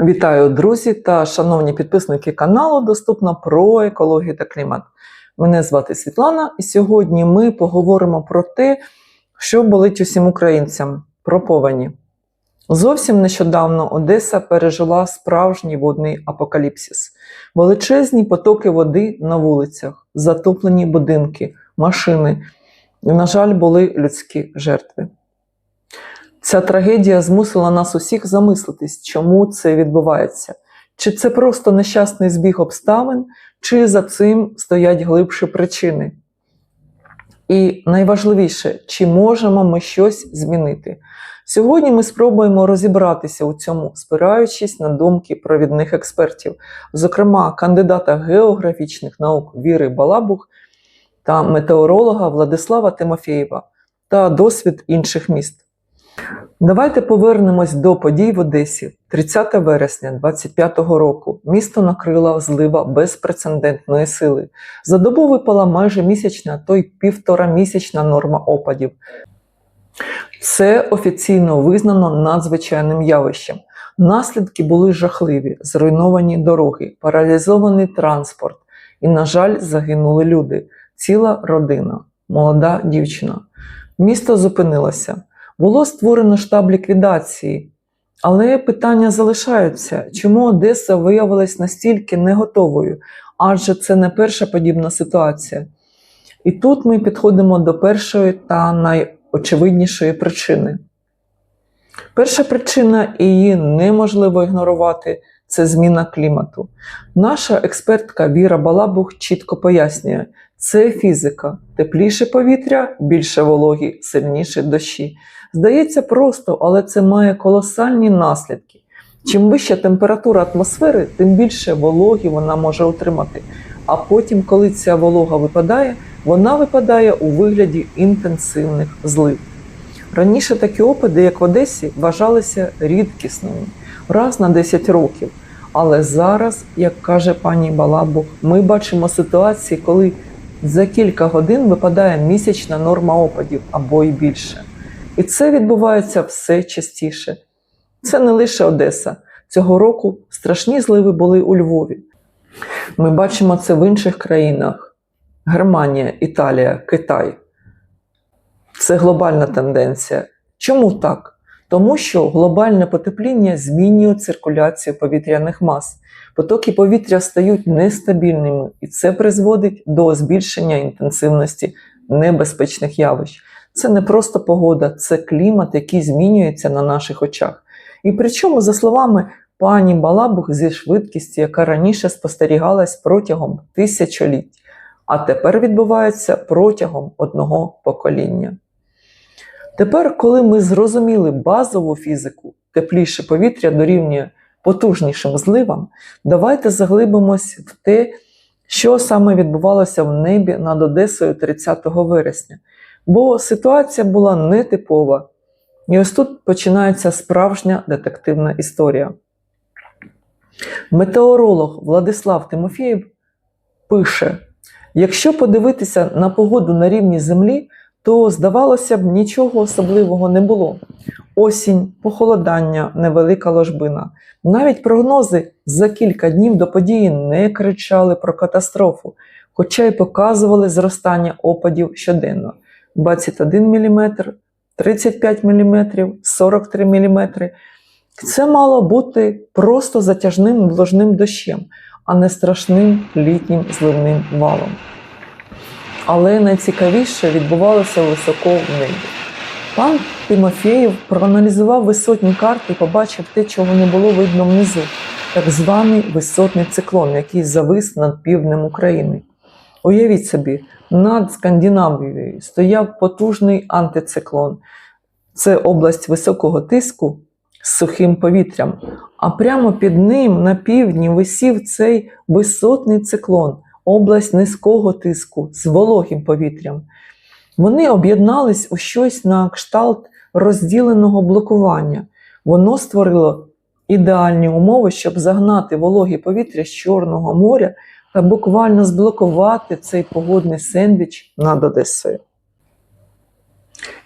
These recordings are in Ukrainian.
Вітаю, друзі та шановні підписники каналу. Доступно про екологію та клімат. Мене звати Світлана, і сьогодні ми поговоримо про те, що болить усім українцям про повені. Зовсім нещодавно Одеса пережила справжній водний апокаліпсис, величезні потоки води на вулицях, затоплені будинки, машини. На жаль, були людські жертви. Ця трагедія змусила нас усіх замислитись, чому це відбувається. Чи це просто нещасний збіг обставин, чи за цим стоять глибші причини? І найважливіше, чи можемо ми щось змінити? Сьогодні ми спробуємо розібратися у цьому, спираючись на думки провідних експертів, зокрема кандидата географічних наук Віри Балабух та метеоролога Владислава Тимофєєва та досвід інших міст. Давайте повернемось до подій в Одесі. 30 вересня 25-го року місто накрила злива безпрецедентної сили. За добу випала майже місячна, то й півторамісячна норма опадів. Це офіційно визнано надзвичайним явищем. Наслідки були жахливі: зруйновані дороги, паралізований транспорт. І, на жаль, загинули люди, ціла родина, молода дівчина. Місто зупинилося. Було створено штаб ліквідації, але питання залишаються, чому Одеса виявилась настільки не готовою, адже це не перша подібна ситуація. І тут ми підходимо до першої та найочевиднішої причини. Перша причина, і її неможливо ігнорувати, це зміна клімату. Наша експертка Віра Балабух чітко пояснює, це фізика, тепліше повітря, більше вологі, сильніші дощі. Здається просто, але це має колосальні наслідки. Чим вища температура атмосфери, тим більше вологі вона може отримати. А потім, коли ця волога випадає, вона випадає у вигляді інтенсивних злив. Раніше такі опади, як в Одесі, вважалися рідкісними раз на 10 років. Але зараз, як каже пані Балабух, ми бачимо ситуації, коли за кілька годин випадає місячна норма опадів або й більше. І це відбувається все частіше. Це не лише Одеса. Цього року страшні зливи були у Львові. Ми бачимо це в інших країнах: Германія, Італія, Китай. Це глобальна тенденція. Чому так? Тому що глобальне потепління змінює циркуляцію повітряних мас. Потоки повітря стають нестабільними, і це призводить до збільшення інтенсивності небезпечних явищ. Це не просто погода, це клімат, який змінюється на наших очах. І причому, за словами пані Балабух, зі швидкістю, яка раніше спостерігалась протягом тисячоліть, а тепер відбувається протягом одного покоління. Тепер, коли ми зрозуміли базову фізику, тепліше повітря дорівнює потужнішим зливам, давайте заглибимось в те, що саме відбувалося в небі над Одесою 30 вересня. Бо ситуація була нетипова. І ось тут починається справжня детективна історія. Метеоролог Владислав Тимофєєв пише: якщо подивитися на погоду на рівні Землі, то, здавалося б, нічого особливого не було. Осінь, похолодання, невелика ложбина. Навіть прогнози за кілька днів до події не кричали про катастрофу, хоча й показували зростання опадів щоденно: 21 мм, 35 мм, 43 мм. Це мало бути просто затяжним вложним дощем, а не страшним літнім зливним валом. Але найцікавіше відбувалося високо в небі. Пан Тимофєєв проаналізував висотні карти і побачив те, чого не було видно внизу, так званий висотний циклон, який завис над півднем України. Уявіть собі, над Скандинавією стояв потужний антициклон. Це область високого тиску з сухим повітрям. А прямо під ним на півдні висів цей висотний циклон, область низького тиску з вологим повітрям. Вони об'єднались у щось на кшталт розділеного блокування. Воно створило ідеальні умови, щоб загнати вологі повітря з Чорного моря та буквально зблокувати цей погодний сендвіч над Одесою.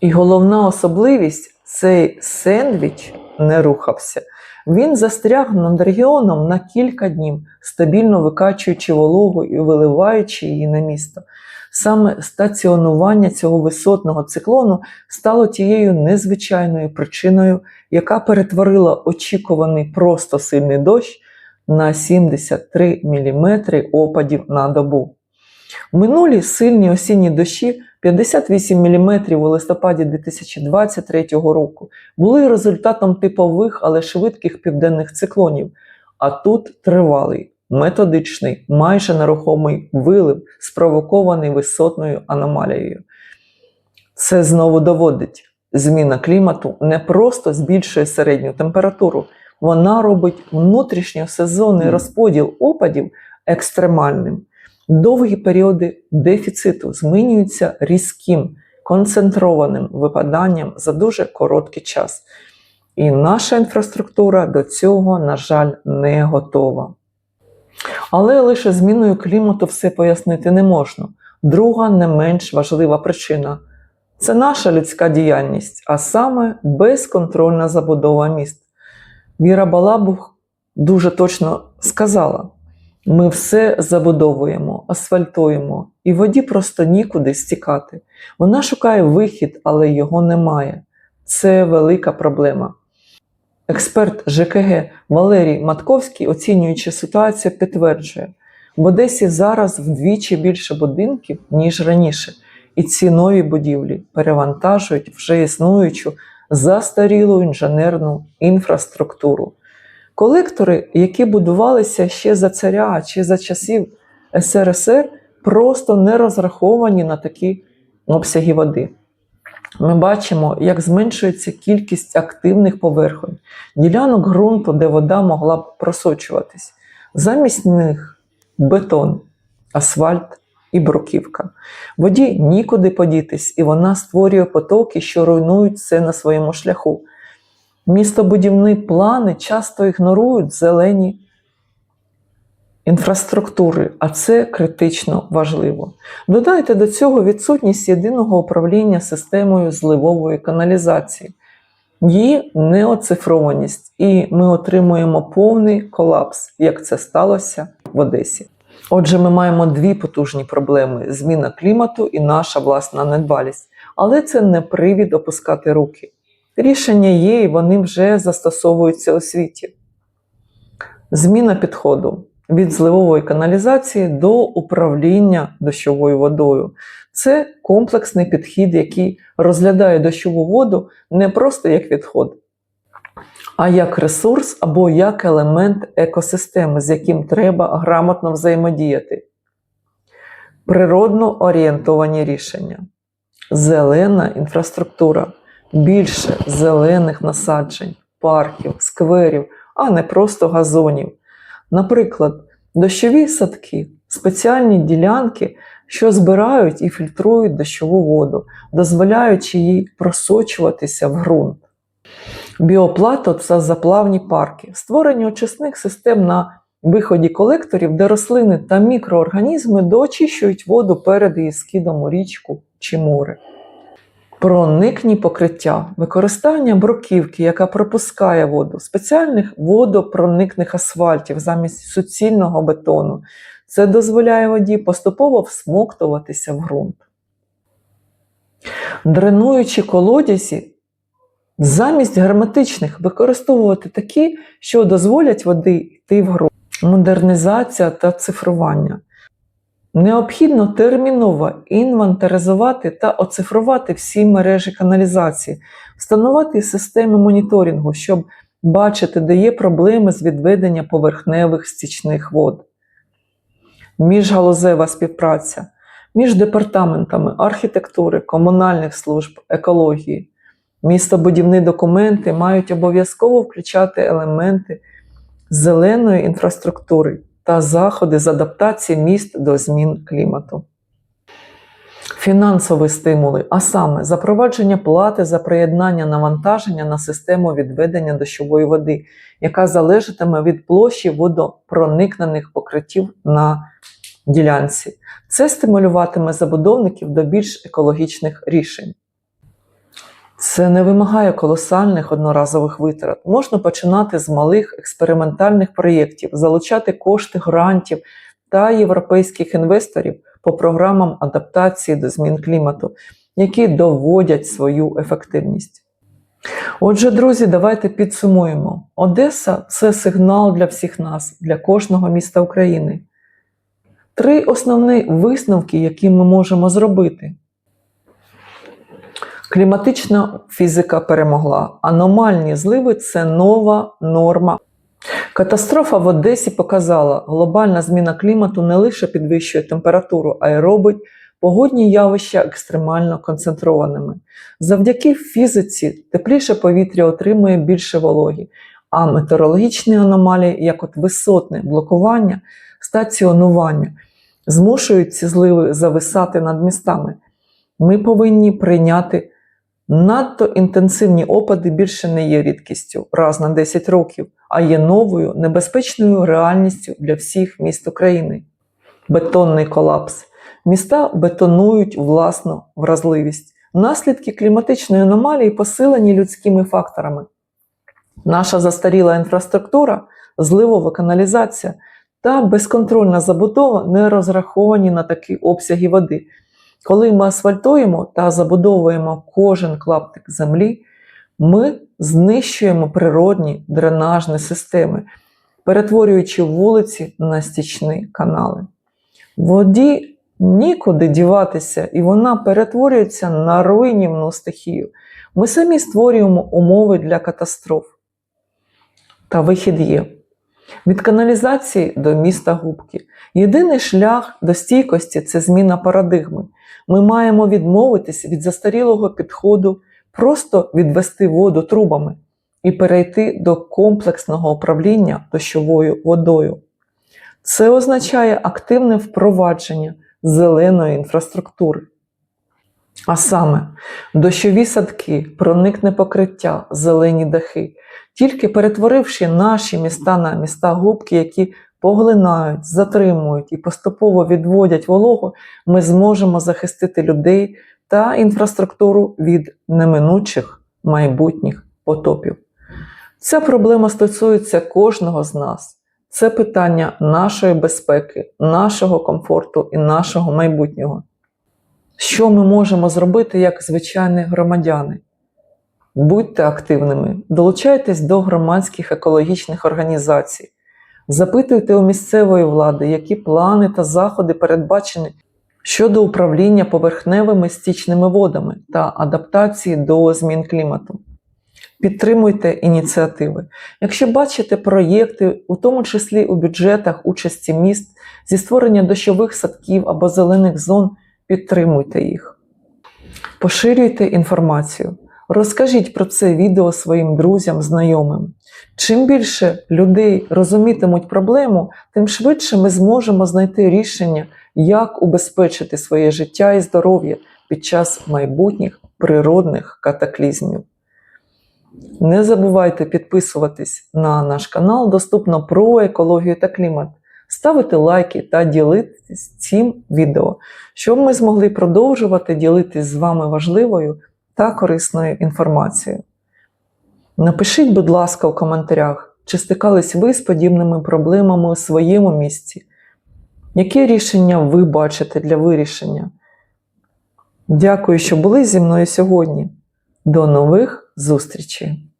І головна особливість цей сендвіч не рухався. Він застряг над регіоном на кілька днів, стабільно викачуючи вологу і виливаючи її на місто. Саме стаціонування цього висотного циклону стало тією незвичайною причиною, яка перетворила очікуваний просто сильний дощ на 73 мм опадів на добу. Минулі сильні осінні дощі 58 мм у листопаді 2023 року були результатом типових, але швидких південних циклонів, а тут тривалий, методичний, майже нерухомий вилив, спровокований висотною аномалією. Це знову доводить, зміна клімату не просто збільшує середню температуру, вона робить внутрішньосезонний розподіл опадів екстремальним. Довгі періоди дефіциту змінюються різким, концентрованим випаданням за дуже короткий час. І наша інфраструктура до цього, на жаль, не готова. Але лише зміною клімату все пояснити не можна. Друга не менш важлива причина це наша людська діяльність, а саме безконтрольна забудова міст. Віра Балабух дуже точно сказала: ми все забудовуємо, асфальтуємо, і воді просто нікуди стікати. Вона шукає вихід, але його немає. Це велика проблема. Експерт ЖКГ Валерій Матковський, оцінюючи ситуацію, підтверджує, в Одесі зараз вдвічі більше будинків, ніж раніше, і ці нові будівлі перевантажують вже існуючу застарілу інженерну інфраструктуру. Колектори, які будувалися ще за царя чи за часів СРСР, просто не розраховані на такі обсяги води. Ми бачимо, як зменшується кількість активних поверхонь, ділянок ґрунту, де вода могла б просочуватись. Замість них бетон, асфальт і бруківка. Воді нікуди подітись, і вона створює потоки, що руйнують все на своєму шляху. Містобудівні плани часто ігнорують зелені інфраструктури, а це критично важливо. Додайте до цього відсутність єдиного управління системою зливової каналізації, її неоцифрованість, і ми отримуємо повний колапс, як це сталося в Одесі. Отже, ми маємо дві потужні проблеми: зміна клімату і наша власна недбалість. Але це не привід опускати руки. Рішення є, і вони вже застосовуються у світі. Зміна підходу від зливової каналізації до управління дощовою водою. Це комплексний підхід, який розглядає дощову воду не просто як відход, а як ресурс або як елемент екосистеми, з яким треба грамотно взаємодіяти. Природно орієнтовані рішення, зелена інфраструктура, більше зелених насаджень, парків, скверів, а не просто газонів. Наприклад, дощові садки, спеціальні ділянки, що збирають і фільтрують дощову воду, дозволяючи їй просочуватися в ґрунт. Біоплато це заплавні парки, створення очисних систем на виході колекторів, де рослини та мікроорганізми доочищують воду перед її скидом у річку чи море. Проникні покриття, використання бруківки, яка пропускає воду, спеціальних водопроникних асфальтів замість суцільного бетону. Це дозволяє воді поступово всмоктуватися в ґрунт. Дренуючі колодязі, замість герметичних використовувати такі, що дозволять води йти в ґрунт. Модернізація та цифрування. Необхідно терміново інвентаризувати та оцифрувати всі мережі каналізації, встановити системи моніторингу, щоб бачити, де є проблеми з відведення поверхневих стічних вод. Міжгалузева співпраця між департаментами архітектури, комунальних служб, екології. Містобудівні документи мають обов'язково включати елементи зеленої інфраструктури та заходи з адаптації міст до змін клімату. Фінансові стимули, а саме запровадження плати за приєднання навантаження на систему відведення дощової води, яка залежатиме від площі водопроникнених покриттів на ділянці. Це стимулюватиме забудовників до більш екологічних рішень. Це не вимагає колосальних одноразових витрат. Можна починати з малих експериментальних проєктів, залучати кошти грантів та європейських інвесторів по програмам адаптації до змін клімату, які доводять свою ефективність. Отже, друзі, давайте підсумуємо. Одеса це сигнал для всіх нас, для кожного міста України. Три основні висновки, які ми можемо зробити. Кліматична фізика перемогла. Аномальні зливи це нова норма. Катастрофа в Одесі показала, глобальна зміна клімату не лише підвищує температуру, а й робить погодні явища екстремально концентрованими. Завдяки фізиці тепліше повітря отримує більше вологі, а метеорологічні аномалії, як от висотне блокування, стаціонування, змушують ці зливи зависати над містами. Ми повинні прийняти надто інтенсивні опади більше не є рідкістю раз на 10 років, а є новою небезпечною реальністю для всіх міст України. Бетонний колапс. Міста бетонують власну вразливість. Наслідки кліматичної аномалії посилені людськими факторами. Наша застаріла інфраструктура, зливова каналізація та безконтрольна забудова не розраховані на такі обсяги води. Коли ми асфальтуємо та забудовуємо кожен клаптик землі, ми знищуємо природні дренажні системи, перетворюючи вулиці на стічні канали. Воді нікуди діватися, і вона перетворюється на руйнівну стихію. Ми самі створюємо умови для катастроф. Та вихід є. Від каналізації до міста губки. Єдиний шлях до стійкості це зміна парадигми. Ми маємо відмовитись від застарілого підходу, просто відвести воду трубами і перейти до комплексного управління дощовою водою. Це означає активне впровадження зеленої інфраструктури. А саме, дощові садки, проникне покриття, зелені дахи, тільки перетворивши наші міста на міста губки, які поглинають, затримують і поступово відводять вологу, ми зможемо захистити людей та інфраструктуру від неминучих майбутніх потопів. Ця проблема стосується кожного з нас. Це питання нашої безпеки, нашого комфорту і нашого майбутнього. Що ми можемо зробити як звичайні громадяни? Будьте активними, долучайтесь до громадських екологічних організацій, запитуйте у місцевої влади, які плани та заходи передбачені щодо управління поверхневими стічними водами та адаптації до змін клімату. Підтримуйте ініціативи. Якщо бачите проєкти, у тому числі у бюджетах участі міст зі створення дощових садків або зелених зон, підтримуйте їх. Поширюйте інформацію. Розкажіть про це відео своїм друзям, знайомим. Чим більше людей розумітимуть проблему, тим швидше ми зможемо знайти рішення, як убезпечити своє життя і здоров'я під час майбутніх природних катаклізмів. Не забувайте підписуватись на наш канал, доступно про екологію та клімат, ставити лайки та ділитись цим відео, щоб ми змогли продовжувати ділитись з вами важливою та корисною інформацією. Напишіть, будь ласка, у коментарях, чи стикались ви з подібними проблемами у своєму місці. Які рішення ви бачите для вирішення? Дякую, що були зі мною сьогодні. До нових зустрічей!